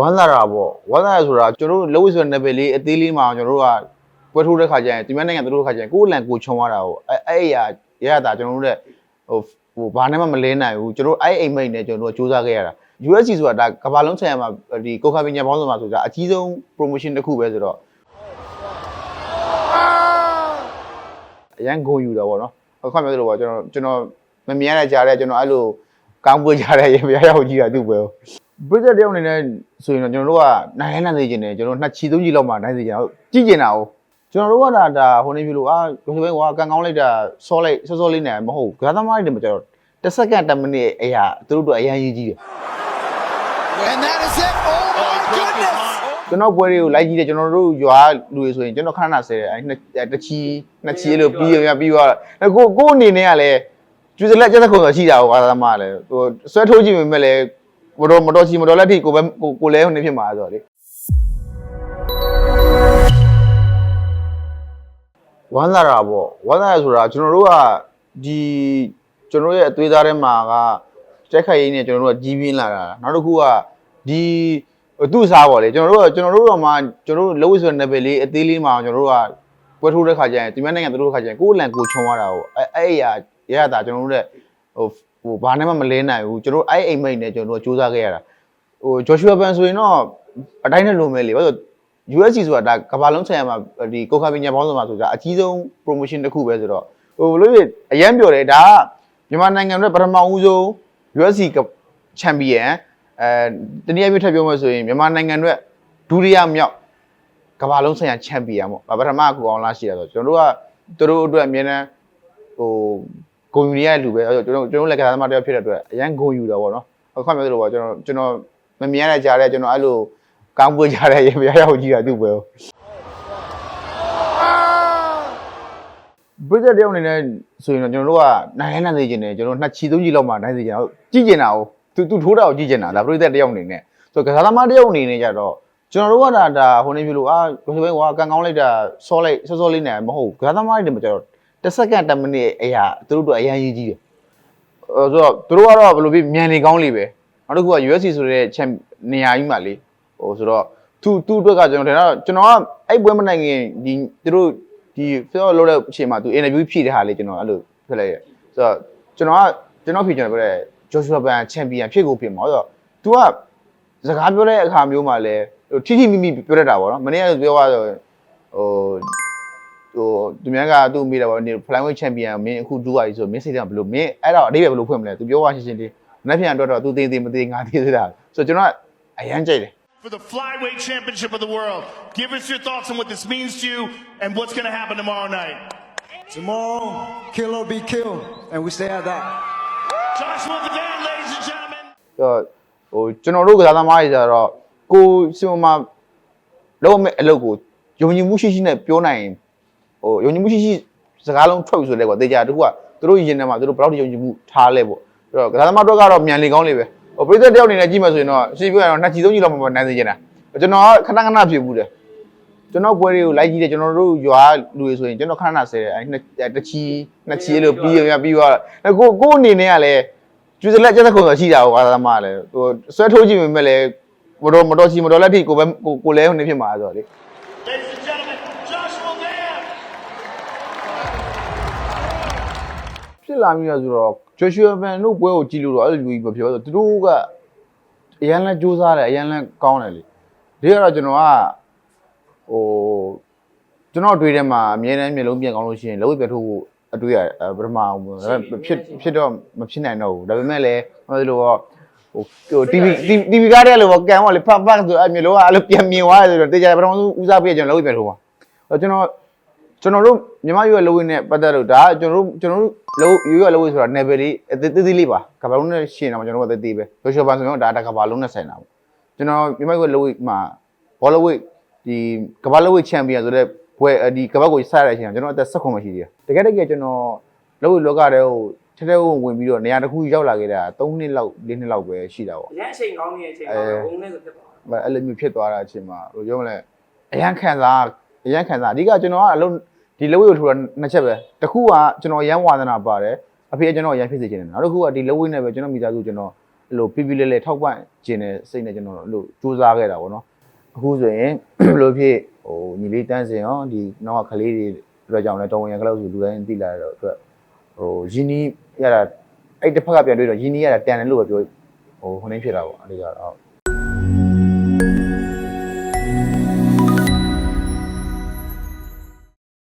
ဝမ်းသာတာပေါ့ဝမ်းသာရဆိုတာကျွန်တော်တို့လက်ဝိဆိုတဲ့ level လေးအသေးလေးမှာကျွန်တော်တို့ကပွဲထိုးတဲ့ခါကျရင်ဒီမနိုင်ငံတို့ခါကျရင်ကိုယ်လန်ကိုခြုံရတာကိုအဲအဲ့အရာရရတာကျွန်တော်တို့တဲ့ဟိုဟိုဘာနဲ့မှမလဲနိုင်ဘူးကျွန်တော်တို့အဲ့အိမ်မိတ်နဲ့ကျွန်တော်တို့ကစူးစမ်းခဲ့ရတာ USC ဆိုတာဒါကမ္ဘာလုံးဆိုင်ရာမှာဒီကိုခါပညာပေါင်းစုံမှာဆိုတာအကြီးဆုံး promotion တစ်ခုပဲဆိုတော့အရန်ဂုဏ်ယူတာပေါ့နော်အခုမှပြောလို့ပေါ့ကျွန်တော်ကျွန်တော်မမြင်ရတဲ့ကြားတဲ့ကျွန်တော်အဲ့လိုကောင်းပွေကြတဲ့ရေမရောက်ကြီးတာသူ့ပဲ ဘစ်သက်တယောက်အနေနဲ့ဆိုရင်တော့ကျွန်တော်တို့ကနိုင်နိုင်နိုင်စေချင်တယ်ကျွန်တော်နှစ်ချီသုံးချီလောက်မှနိုင်စေချင်တာဟုတ်ကြည့်ကျင်တာဟုတ်ကျွန်တော်တို့ကဒါဒါဟိုနေပြီလို့အာကိုယ်စပင်းကကန်ကောင်းလိုက်တာဆော့လိုက်ဆော့ဆော့လေးနေမဟုတ်ဘူးဂါသမားတွေမှာကျတော့တစ်စက္ကန့်တစ်မိနစ်အရာသူတို့တို့အရင်ရေးကြီးတယ် And that is it. Oh my goodness. ကျွန်တော်ပွဲတွေကိုလိုက်ကြည့်တယ်ကျွန်တော်တို့ရွာလူတွေဆိုရင်ကျွန်တော်ခဏခဏဆဲတယ်အဲနှစ်တစ်ချီနှစ်ချီလို့ပြီးရပြီးသွားတယ်ကိုကိုအနေနဲ့ကလည်းကျူစလက်ကျက်ခုံဆိုရှိတာဟုတ်ဂါသမားလည်းဟိုဆွဲထိုးကြည့်ပေမဲ့လည်း မတော်မတော်ချီမတော်လက်ထိကိုပဲကိုကိုလဲဟိုနေဖြစ်မှာဆိုတော့လေဝမ်းသာတာပေါ့ဝမ်းသာရဆိုတာကျွန်တော်တို့ကဒီကျွန်တော်တို့ရဲ့အသွေးသားထဲမှာကတက်ခိုက်ရင်းနဲ့ကျွန်တော်တို့ကကြီးပြင်းလာတာနောက်တစ်ခုကဒီသူ့စားပေါ့လေကျွန်တော်တို့ကကျွန်တော်တို့တော့မှကျွန်တော်တို့လောဝိဆိုတဲ့ level လေးအသေးလေးမှာကျွန်တော်တို့ကပွဲထိုးတဲ့ခါကျရင်ဒီမနိုင်ငံတို့ခါကျရင်ကိုယ်လန်ကိုခြုံရတာကိုအဲအဲ့အရာရရတာကျွန်တော်တို့တဲ့ဟို ဟိုဘာနဲ့မှမလဲနိုင်ဘူးကျွန်တော်တို့အဲ့အိမ်မိတ်နဲ့ကျွန်တော်တို့ကစူးစမ်းခဲ့ရတာဟို Joshua Ban ဆိုရင်တော့အတိုင်းနဲ့လုံးမဲလေဘာလို့ USC ဆိုတာဒါကမ္ဘာလုံးဆိုင်ရာမှာဒီကိုခါပညာပေါင်းစုံမှာဆိုတာအကြီးဆုံး promotion တစ်ခုပဲဆိုတော့ဟိုဘလို့ဖြစ်အရန်ပြောတယ်ဒါကမြန်မာနိုင်ငံရဲ့ပထမဦးဆုံး USC champion အဲတနည်းအားဖြင့်ထပ်ပြောမှဆိုရင်မြန်မာနိုင်ငံရဲ့ဒုတိယမြောက်ကမ္ဘာလုံးဆိုင်ရာ champion ပေါ့ပထမကူအောင်လားရှိရဆိုကျွန်တော်တို့ကသူတို့အတွက်အမြဲတမ်းဟို ဂုဏ်ယူနေရတဲ့လူပဲကျွန်တော်ကျွန်တော်လက်ကစားသမားတစ်ယောက်ဖြစ်တဲ့အတွက်အရန်ဂုဏ်ယူတာပေါ့နော်အခုမှပြောသလိုပေါ့ကျွန်တော်ကျွန်တော်မမြင်ရတဲ့ကြားတဲ့ကျွန်တော်အဲ့လိုကောင်းပွေကြတဲ့ရေမရောက်ကြီးတာသူ့ပဲဘစ်သက်တယောက်အနေနဲ့ဆိုရင်တော့ကျွန်တော်တို့ကနိုင်နိုင်နိုင်စေချင်တယ်ကျွန်တော်နှစ်ချီသုံးချီလောက်မှနိုင်စေချင်တာဟုတ်ကြည့်ကျင်တာဟုတ်သူသူထိုးတာကိုကြည့်ကျင်တာဒါဘစ်သက်တယောက်အနေနဲ့ဆိုတော့ကစားသမားတယောက်အနေနဲ့ကြတော့ကျွန်တော်တို့ကဒါဒါဟိုနေပြီလို့အာကိုယ်စပင်းကကန်ကောင်းလိုက်တာဆော့လိုက်ဆော့ဆော့လေးနေမဟုတ်ဘူးကစားသမားတွေမှာကျတော့ တစ်စက္ကန့်တစ်မိနစ်အရာသူတို့တို့အရင်ရေးကြီးတယ်အဲဆိုတော့သူတို့ကတော့ဘယ်လိုဖြစ်မြန်နေကောင်းလေးပဲနောက်တစ်ခုက USC ဆိုတဲ့ချက်နေရာကြီးမှာလေဟိုဆိုတော့သူသူ့အတွက်ကကျွန်တော်ထင်တာကျွန်တော်ကအဲ့ပွဲမနိုင်ခင်ဒီသူတို့ဒီဖော်လို့တဲ့အချိန်မှာသူ interview ဖြည့်တဲ့ဟာလေးကျွန်တော်အဲ့လိုဖြစ်လိုက်ရဲ့ဆိုတော့ကျွန်တော်ကကျွန်တော်ဖြည့်ကျွန်တော်ပြောတဲ့ Joshua Ban champion ဖြစ်ကိုဖြစ်မှာဆိုတော့ तू ကစကားပြောတဲ့အခါမျိုးမှာလဲဟိုထိထိမိမိပြောတတ်တာပေါ့နော်မနေ့ကပြောသွားဆိုဟို ဟိုသူများကသူ့မိတာပေါ့ဒီ flyweight champion မင်းအခုဒူးရည်ဆိုမင်းစိတ်ကဘယ်လိုမင်းအဲ့တော့အတိတ်ပဲဘယ်လိုဖွင့်မလဲ तू ပြောသွားရှင်းရှင်းလေးမနေ့ပြန်တော့တော့ तू သေးသေးမသေးငါသေးသေးတာဆိုတော့ကျွန်တော်ကအရန်ကြိုက်တယ် for the flyweight championship of the world. Give us your thoughts on what this means to you and what's going to happen tomorrow night. Tomorrow, kill or be killed. And we stay at that. Joshua the Dan, ladies and gentlemen. တော့ဟိုကျွန်တော်တို့ကစားသမားတွေကြတော့ကိုစီမမှာလုံးမဲ့အလုပ်ကိုယုံကြည်မှုရှိရှိနဲ့ပြောနိုင်ရင် ဟိုယုံကြည်မှုရှိရှိစကားလုံးထွက်ဆိုလဲကွာတေချာတခုကသူတို့ရင်ထဲမှာသူတို့ဘယ်လောက်ယုံကြည်မှုထားလဲပေါ့အဲ့တော့ကစားသမားတို့ကတော့မြန်လေကောင်းလေပဲဟိုပရိသတ်တယောက်အနေနဲ့ကြည့်မှဆိုရင်တော့ရှင်းပြရတော့နှစ်ချီသုံးချီလောက်မှနိုင်စေချင်တာကျွန်တော်ကခဏခဏဖြစ်ဘူးတယ်ကျွန်တော်ပွဲတွေကိုလိုက်ကြည့်တယ်ကျွန်တော်တို့ရွာလူတွေဆိုရင်ကျွန်တော်ခဏခဏဆဲတယ်အဲနှစ်တစ်ချီနှစ်ချီလို့ပြီးရပြီးသွားတယ်ကိုကိုအနေနဲ့ကလည်းကျူစလက်ကျက်ခုံဆိုရှိတာဟိုအားသမားလည်းဟိုဆွဲထိုးကြည့်ပေမဲ့လည်းမတော်မတော်ချီမတော်လက်ထိကိုပဲကိုကိုလဲဟိုနေဖြစ်မှာဆိုတော့လေ ဖြစ်လာပြီဆိုတော့ Joshua Van တို့ပွဲကိုကြည့်လို့တော့အဲ့လိုမျိုးကြီးပဲဖြစ်သွားဆိုသူတို့ကအရန်လဲစူးစားတယ်အရန်လဲကောင်းတယ်လေဒီကတော့ကျွန်တော်ကဟိုကျွန်တော်တွေ့ထဲမှာအမြဲတမ်းမျိုးလုံးပြန်ကောင်းလို့ရှိရင်လုံးဝပြထိုးဖို့အတွေ့ရပထမအောင်ဒါပေမဲ့ဖြစ်ဖြစ်တော့မဖြစ်နိုင်တော့ဘူးဒါပေမဲ့လည်းဟိုလိုတော့ဟိုဟို TV TV ကားတဲ့လိုပေါ့ကန်ပေါ့လေဖတ်ဖတ်ဆိုအမျိုးလုံးကအဲ့လိုပြန်မြင်သွားတယ်ဆိုတော့တေချာပထမဆုံးဦးစားပေးကျွန်တော်လုံးဝပြန်ထိုးပါအဲ့ကျွန်တော် ကျွန်တော်တို့မြန်မာရွေးလောဝင်းနဲ့ပတ်သက်လို့ဒါကျွန်တော်တို့ကျွန်တော်တို့လောရွေးလောဝင်းဆိုတာ level လေးအသေးသေးလေးပါကဘာလုံးနဲ့ရှင်းတာမှာကျွန်တော်တို့ကသေးသေးပဲရိုရှောပန်ဆိုရင်ဒါတကဘာလုံးနဲ့ဆိုင်တာပေါ့ကျွန်တော်မြန်မာရွေးလောဝင်းမှာဘောလဝိတ်ဒီကဘာလဝိတ်ချန်ပီယံဆိုတဲ့ဘွဲဒီကပတ်ကိုစရတဲ့အချိန်ကကျွန်တော်အသက်16မှရှိသေးတယ်တကယ်တကယ်ကျွန်တော်လောဝိတ်လောကတဲ့ဟိုထဲထဲဝင်ဝင်ပြီးတော့နေရာတစ်ခုရောက်လာခဲ့တာ3နှစ်လောက်4နှစ်လောက်ပဲရှိတာပေါ့အရင်အချိန်ကောင်းနေတဲ့အချိန်မှာဘုံနဲ့ဆိုဖြစ်သွားတာအဲ့လိုမျိုးဖြစ်သွားတာအချိန်မှာဟိုပြောမလဲအရန်ခံစား အရန်ခံစားအဓိကကျွန်တော်ကအလုံးဒီလဝိကိုထူတာနှစ်ချက်ပဲတစ်ခုကကျွန်တော်အရန်ဝါသနာပါတယ်အဖေကကျွန်တော်အရန်ဖြစ်စေချင်တယ်နောက်တစ်ခုကဒီလဝိနဲ့ပဲကျွန်တော်မိသားစုကျွန်တော်အဲ့လိုပြပြလဲလဲထောက်ပံ့ခြင်းနဲ့စိတ်နဲ့ကျွန်တော်တို့အဲ့လိုစူးစမ်းခဲ့တာပေါ့နော်အခုဆိုရင်ဘယ်လိုဖြစ်ဟိုညီလေးတန်းစင်ရောဒီနောက်ကကလေးတွေအတွက်ကြောင့်လဲတော်ဝင်ရကလေးဆိုလူတိုင်းသိလာတော့အတွက်ဟိုယင်းနီးရတာအဲ့တစ်ဖက်ကပြန်တွေ့တော့ယင်းနီးရတာတန်တယ်လို့ပဲပြောဟိုဟိုနှင်းဖြစ်တာပေါ့အဲ့ဒီကတော့